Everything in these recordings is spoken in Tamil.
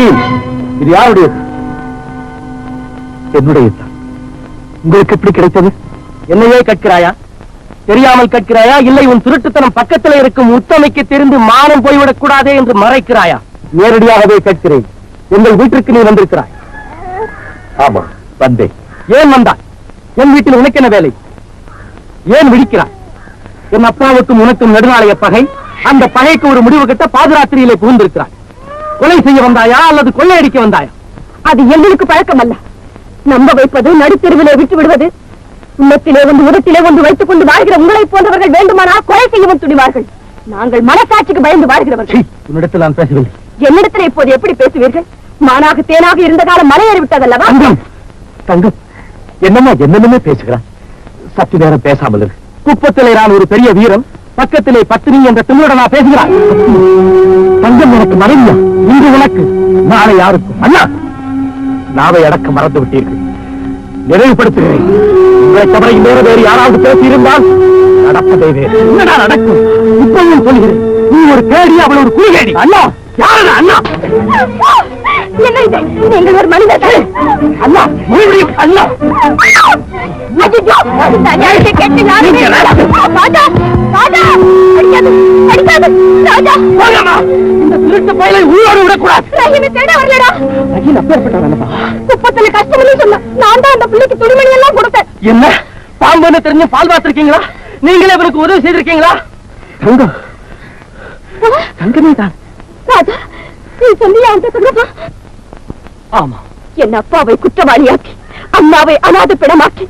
ரஹீம் இது யாருடையது என்னுடையது உங்களுக்கு எப்படி கிடைத்தது? என்னையே கேட்கிறாயா தெரியாமல் கேட்கிறாயா இல்லை உன் திருட்டுத்தனம் பக்கத்தில் இருக்கும் உத்தமைக்கு தெரிந்து மானம் போய்விடக் கூடாதே என்று மறைக்கிறாயா? நேரடியாகவே கேட்கிறேன். எங்கள் வீட்டிற்கு நீ வந்திருக்கிறாய். ஆமா. வந்தேன். ஏன் வந்தாய்? என் வீட்டில் உனக்கு என்ன வேலை? ஏன் விழிக்கிறாய்? என் அப்பாவுக்கும் உனக்கும் நெடுநாளைய பகை. அந்த பகைக்கு ஒரு முடிவு கட்ட பாதுராத்திரியிலே புகுந்திருக்கிறாய். கொலை செய்ய வந்தாயா அல்லது கொள்ளையடிக்க வந்தாயா? அது எங்களுக்கு பழக்கம் அல்ல நம்ப வைப்பது நடுத்தெருவிலே விட்டு விடுவது உள்ளத்திலே வந்து உதட்டிலே வந்து வைத்துக் கொண்டு வாழ்கிற உங்களை போன்றவர்கள் வேண்டுமானால் கொலை செய்யவும் துணிவார்கள். நாங்கள் மனசாட்சிக்கு பயந்து வாழ்கிறவர்கள். உன்னிடத்தில் நான் பேசவில்லை. என்னிடத்தில் இப்போது எப்படி பேசுவீர்கள்? மானாக தேனாக இருந்த காலம் மலையேறி விட்டதல்லவா? தங்கம் என்னம்மா என்னென்னமே பேசுகிறான் சற்று நேரம் பேசாமல் இரு. குப்பத்திலே நான் ஒரு பெரிய வீரன். பக்கத்திலே பத்தினி என்ற திமுடனா பேசுகிறான் தங்கம் எனக்கு மனைவியா? இன்று உனக்கு நாளை யாருக்கும்? அண்ணா! நாவை அடக்க மறந்து விட்டீர்கள். நினைவுபடுத்துகிறேன். உங்களை தவிர இன்னொரு வேறு யாராவது பேசியிருந்தால் நடப்பதே வேறு. என்னடா நடக்கும்? இப்பவும் சொல்கிறேன். நீ ஒரு கேடி அவள் ஒரு குறுகேடி. அண்ணா! யாரடா அண்ணா? என்ன இது? நீங்கள் ஒரு மனிதர்கள் அண்ணா மறுபடியும் அண்ணா. என்ன? பாம்புன்னு தெரிஞ்சு பால் பார்த்திருக்கீங்களா? நீங்களே இவருக்கு உதவி செய்திருக்கீங்களா? தங்கம். தங்கமே தான். ராஜா நீ சொல்லியா அந்த சந்தர்ப்பம் ஆமா. என் அப்பாவை குற்றவாளியாக்கி அம்மாவை அனாதை பிணமாக்கி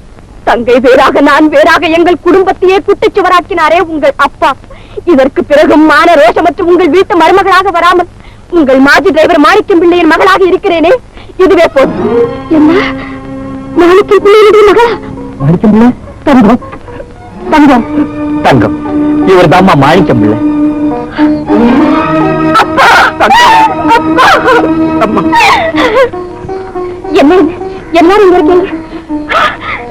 தங்கை வேறாக நான் வேறாக எங்கள் குடும்பத்தையே குட்டிச்சுவராக்கினாரே உங்கள் அப்பா. இதற்கு பிறகும் மான ரோஷமற்ற உங்கள் வீட்டு மருமகளாக வராமல் உங்கள் மாஜி டிரைவர் மாணிக்கம் பிள்ளையின் மகளாக இருக்கிறேனே. இதுவே போதும். என்ன? மாணிக்கம் பிள்ளையினுடைய மகளா? மாணிக்கம் பிள்ளை? தங்கம். தங்கம். தங்கம். இவர் தாம்மா மாணிக்கம் பிள்ளை. என்ன இது? எல்லாரும் இங்க இருக்கீங்க.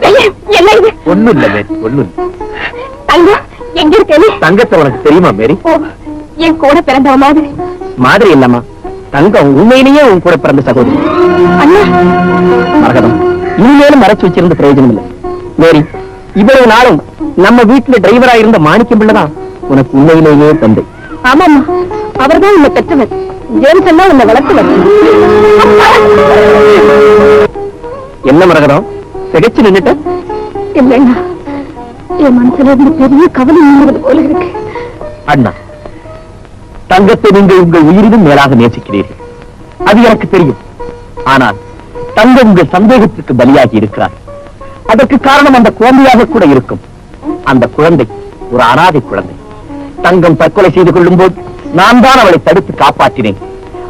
ரஹீம், என்ன இது? ஒண்ணும் இல்ல மேரி ஒண்ணும் இல்ல. தங்கம் எங்க இருக்கேன்னு? தங்கத்தை உனக்கு தெரியுமா மேரி? என் கூட பிறந்தவ மாதிரி. மாதிரி இல்லம்மா. தங்கம் உண்மையிலேயே உன் கூட பிறந்த சகோதரி. அண்ணா. மரகதம் இனிமேலும் மறைச்சு வச்சிருந்த பிரயோஜனம் இல்லை. மேரி இவ்வளவு நாளும் நம்ம வீட்டுல டிரைவரா இருந்த மாணிக்கம் பிள்ளைதான் உனக்கு உண்மையிலேயே தந்தை. ஆமாம்மா. அவர்தான் உன்னை பெற்றவர். ஜேம்ஸ் எல்லாம் உன்னை வளர்த்தவர். என்ன மரகதம்? திகைச்சு நின்னுட்ட? இல்லைண்ணா. என் மனசுல இருந்து பெரிய கவலை நீங்கிறது போல இருக்கு. அண்ணா தங்கத்தை நீங்கள் உங்கள் உயிரினும் மேலாக நேசிக்கிறீர்கள். அது எனக்கு தெரியும். ஆனால் தங்கம் உங்கள் சந்தேகத்திற்கு பலியாகி இருக்கிறார். அதற்கு காரணம் அந்த குழந்தையாக கூட இருக்கும். அந்த குழந்தை ஒரு அனாதை குழந்தை. தங்கம் தற்கொலை செய்து கொள்ளும் போது நான் தான் அவளை தடுத்து காப்பாற்றினேன்.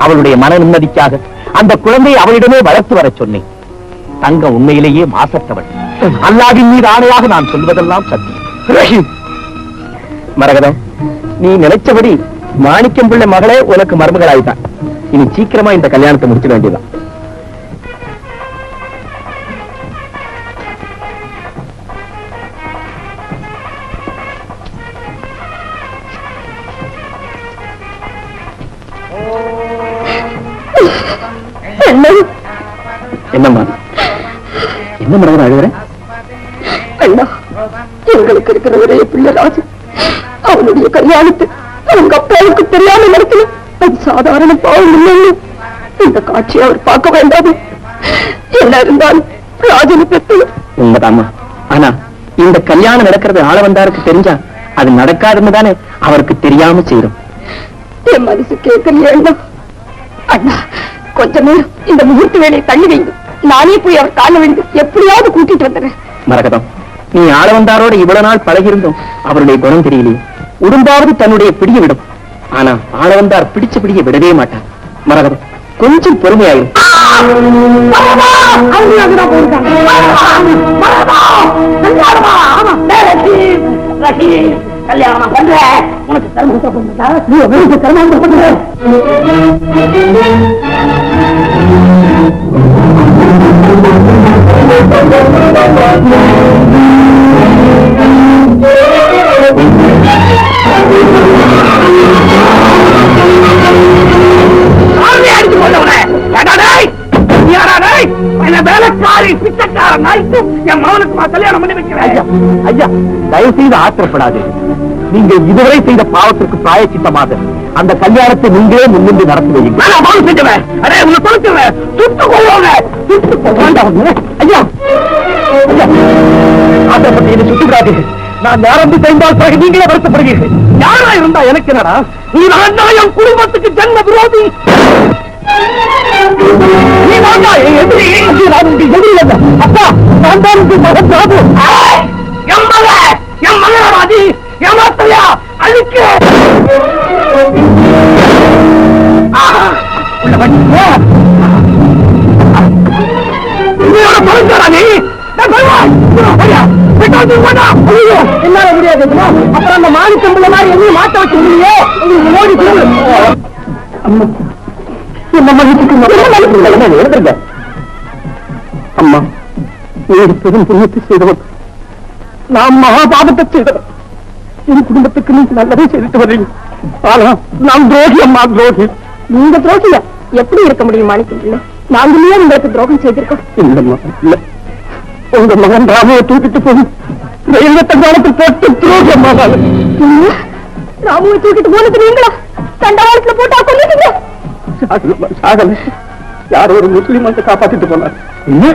அவளுடைய மன நிம்மதிக்காக அந்த குழந்தையை அவளிடமே வளர்த்து வரச் சொன்னேன். தங்கம் உண்மையிலேயே மாசற்றவள். அல்லாவின் மீது ஆணையாக நான் சொல்வதெல்லாம் சத்தியம். மரகதம் நீ நினைச்சபடி மாணிக்கம் பிள்ளை மகளே உனக்கு மருமகளாயிட்டான் இனி சீக்கிரமா இந்த கல்யாணத்தை முடிச்சிட வேண்டியதான் என்னம்மா? என்ன மரகதம் அழுகுற அண்ணா எங்களுக்கு இருக்கிற ஒரே பிள்ளை ராஜு. அவனுடைய கல்யாணத்தை அவங்க அப்பாவுக்கு தெரியாம நடத்தணும் அது சாதாரண பாவம் இல்லைன்னு இந்த காட்சியை அவர் பார்க்க வேண்டாம். என்ன இருந்தாலும் ராஜனை பெற்றது உண்மைதாம்மா. ஆனா இந்த கல்யாணம் நடக்கிறது ஆள வந்தாருக்கு தெரிஞ்சா அது நடக்காதுன்னு தானே அவருக்கு தெரியாம செய்யறோம் என் மனசு கேட்கலையே அண்ணா கொஞ்ச நேரம் இந்த முகூர்த்த வேலையை தள்ளி வைங்க நானே போய் அவர் கால விழுந்து எப்படியாவது கூட்டிட்டு வந்துடுறேன் மரகதம் நீ ஆள வந்தாரோட இவ்வளவு நாள் பழகிருந்தும் அவருடைய குணம் தெரியலையே உடும்பாவது தன்னுடைய பிடிய விடும் ஆனா ஆள வந்தார் பிடிச்ச பிடிய விடவே மாட்டார் மரகதம் கொஞ்சம் பொறுமையாயிரும் கல்யாணம் பண்ற உனக்கு தர்மத்தை பண்ணுறா நீ உங்களுக்கு தர்மத்தை பண்ற Thank you. தயவு செய்து ஆத்திரப்படாது. நீங்கள் இதுவரை செய்த பாவத்திற்கு பிராயச்சித்தமாக அந்த கல்யாணத்தை நீங்களே முன்னின்று நடத்தி வையுங்கள் நான் சுட்டுகிறாதீர்கள் நான் நரம்பு தெரிந்தால் பிறகு நீங்களே வருத்தப்படுகிறீர்கள் யாரா இருந்தா எனக்கு என்னடா? நீ நான் என் குடும்பத்துக்கு ஜன்ம விரோதி. நீ வேண்டா எதிரி. நான் உங்கள் எதிரி அப்பா நான் தான் உங்கள் மகன் ஏமாத்தையா அழிக்க! உள்ள வந்து நீ? ஐயா, விட்டாது என்னால முடியாது அப்புறம் அந்த மாடி பிள்ளை மாதிரி எதையும் மாத்த வச்சு முடியே உங்களுக்கு மோடி சொல்லு அம்மா. எழுதுங்க அம்மா. பெரும் புண்ணியத்தை செய்தவன். நான் மகா பாபத்தை செய்தவன். என் குடும்பத்துக்கு நீங்க நல்லதே செய்துட்டு வர்றீங்க ஆனா நான் துரோகி அம்மா துரோகி. நீங்க துரோகியா? எப்படி இருக்க முடியும் மாணிக்கம் பிள்ளை நாங்களே உங்களுக்கு துரோகம் செய்திருக்கோம். இல்லம்மா இல்ல உங்க மகன் ராமுவை தூக்கிட்டு போய் ரயில்வே தங்காலத்தில் போட்டு துரோகி அம்மா? ராமுவை தூக்கிட்டு போனது நீங்களா? தண்டவாளத்துல போட்டா கொல்லிட்டீங்க சாகல சாகல. யாரோ ஒரு முஸ்லீம் வந்து காப்பாத்திட்டு போனார். என்ன?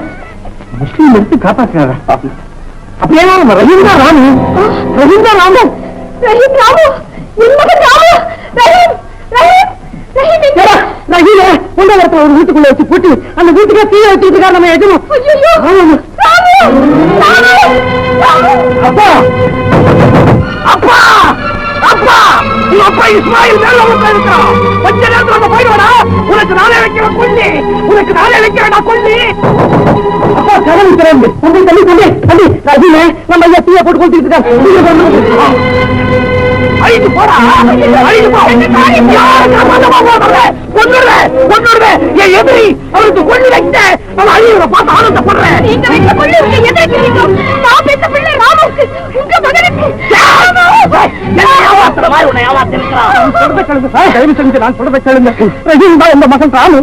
முஸ்லீம் எடுத்து காப்பாத்தினாரா? அப்படியே ரஹீம் தான் ராமு. ரஹீம் தான் ராமு. ரஹீம் ராமு என் மகன் ராமு ரஹீம் ரஹீம் ரஹீம் எங்க? ரஹீல பொண்டவரத்துல ஒரு வீட்டுக்குள்ள வச்சு பூட்டி அந்த வீட்டுக்கே தீய வச்சுட்டு இருக்காரு நம்ம! ராமு! அப்பா! அப்பா! அப்பா! உங்க அப்பா இஸ்மாயில் மேல இருக்கிறான். கொஞ்ச நேரத்துல நம்ம போயிடுவாடா உனக்கு நானே வைக்கிறேன் கொல்லி உனக்கு நானே வைக்கிறேன்டா கொல்லி. அப்பா கடவுள் திறந்து. தம்பி தம்பி தம்பி தம்பி. ரஹீல நம்ம ஐயா தீய போட்டு இருக்காரு. அழிஞ்சு போடா. அழிஞ்சு போ. போடுற என் எதிரி அவருக்கு கொல்லி வைக்க அவன் அழிவுற பார்த்து ஆனந்தப்படுறேன் நீங்க வைத்த கொள்ளை உங்க எதிர்க்கிறீங்க நான் பெற்ற பிள்ளை ராமுக்கு உங்க மகனுக்கு. நான் சொல்றதை கேளுங்க. ரஹீம் தான் உங்க மகன் ராமு.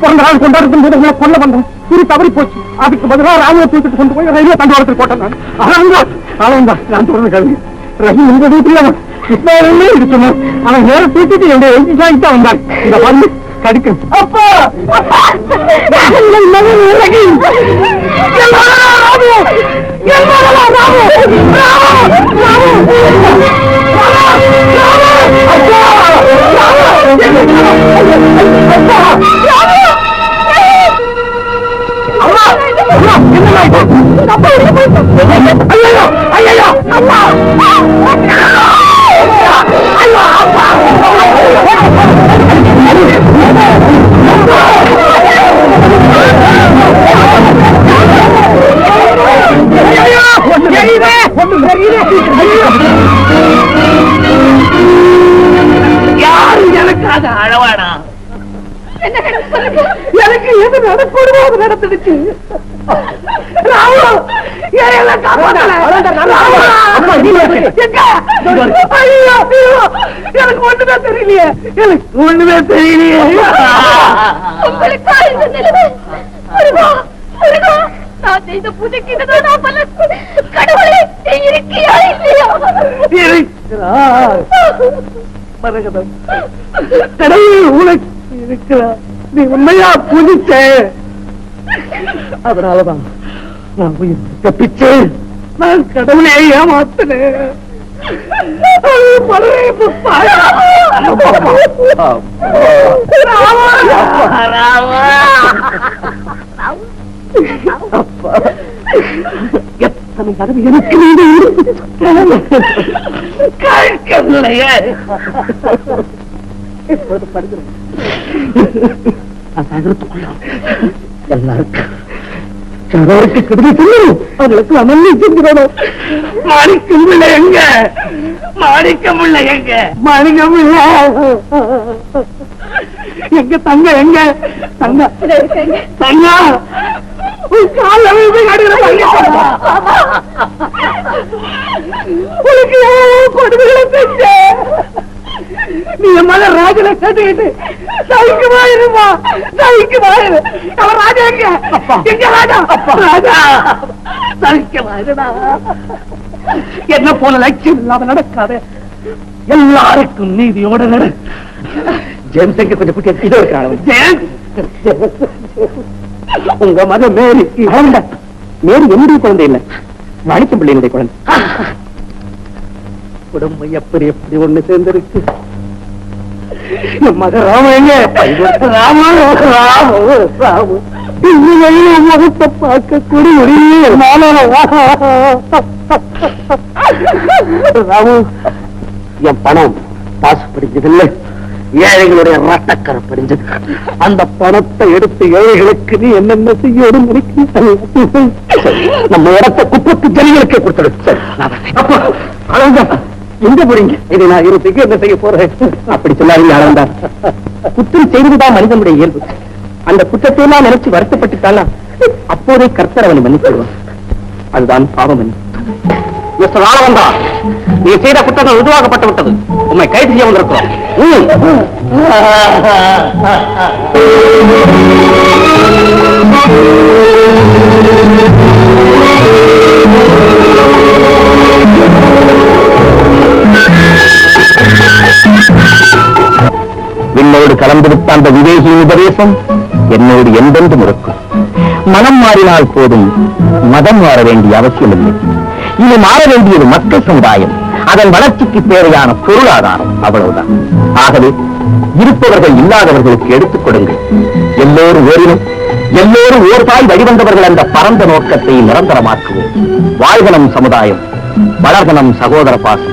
பிறந்த நாள் கொண்டாடுறது போது உங்களை கொல்ல வந்தேன் இது தவறி போச்சு. அதுக்கு பதிலாக ராமுவை தூக்கிட்டு கொண்டு போய் ரயில்வே தண்டவாளத்தில் போட்டேன் நான். ஆனா நான் சொல்றது கேளுங்க. ரஹீம் உங்க வீட்டுல இஸ்மாயிலே இருக்கணும் அவன் வேற தூக்கிட்டு என் எழுதி சாய்த்தா வந்தான். இந்த வந்து கடிக்கும் அப்பா! அப்பா! எனக்கு ஒண்ணுமே தெரியலையே. எனக்கு ஒண்ணுமே தெரியலையே. நான் செய்த நான் கடவுளே நீ இருக்கியா இல்லையா? இருக்கிறார் மரகதம். கடவுள் உனக்கு இருக்கிறார் நீ உண்மையா புதிச்ச அதனாலதான் நான் உயிர் தப்பிச்சு நான் கடவுளை ஏமாத்தினேன். எத்தனை தடவை எனக்கு கேட்கவில்லையே இப்போது படுகிறேன் சாகரத்துக்குள்ள எல்லாருக்கும் கருதி சொல்லணும். அவர்களுக்கு அமல்லி செஞ்சிடணும் மாணிக்கம் பிள்ளை எங்க? மாணிக்கம் பிள்ளை எங்க தங்க எங்க? தங்க. தங்க. உனக்கு கொடுமைகளை செஞ்ச நீ என் மகன் ராஜனை கேட்டுக்கிட்டு சைக்குமா இருமா? சைக்குமா இரு. அவன் ராஜா எங்க? எங்க ராஜா? ராஜா. சகிக்கமா இருடா என்ன போல லட்சியம் இல்லாம நடக்காத. எல்லாருக்கும் நீதியோட நட. ஜேம்ஸ் எங்க கொஞ்சம் குட்டி இதோ இருக்கிறான் ஜேம்ஸ் உங்க மகன் மேரி. மேரி என்னுடைய குழந்தை இல்ல? மாணிக்கம் பிள்ளையினுடைய குழந்தை. குடும்பம் எப்படி எப்படி ஒண்ணு சேர்ந்திருக்கு. என் ராம முகத்தை பார்க்க கூடி ராமு பணம் பாசு படிஞ்சதில்லை ஏழைகளுடைய ரத்தக்கரை படிஞ்சது அந்த பணத்தை எடுத்து ஏழைகளுக்கு நீ என்னென்ன செய்யணும் நினைக்கிறீங்க நம்ம இடத்த குப்பத்து ஜனங்களுக்கே கொடுத்துடு. எங்க போறீங்க? இதை நான் இருபத்துக்கு என்ன செய்ய போறேன். அப்படி சொல்லாதீங்க அளவந்தா குற்றம் செய்வதுதான் மனிதனுடைய இயல்பு. அந்த குற்றத்தை எல்லாம் நினைச்சு வருத்தப்பட்டுட்டானா? அப்போதே கர்த்தர் அவனை மன்னிச்சிடுவான் அதுதான் பாவம் மன்னி மிஸ்டர் ஆளவந்தா நீ செய்த குற்றங்கள் உருவாக்கப்பட்டு விட்டது. உண்மை கைது செய்ய வந்திருக்கிறோம். Thank you. விண்ணோடு கலந்திருத்த அந்த விவேகியின் உபதேசம் என்னோடு எந்தெந்தும் இருக்கும். மனம் மாறினால் போதும் மதம் மாற வேண்டிய அவசியமில்லை. இனி மாற வேண்டியது மக்கள் சமுதாயம். அதன் வளர்ச்சிக்கு தேவையான பொருளாதாரம் அவ்வளவுதான். ஆகவே இருப்பவர்கள் இல்லாதவர்களுக்கு எடுத்துக் கொடுங்கள். எல்லோரும் ஓரினும் எல்லோரும் ஓர்தாய் வழிவந்தவர்கள் என்ற பரந்த நோக்கத்தை நிரந்தரமாக்குவோம். வாழ்கனம் சமுதாயம் வளர்கனம் சகோதர பாசம்.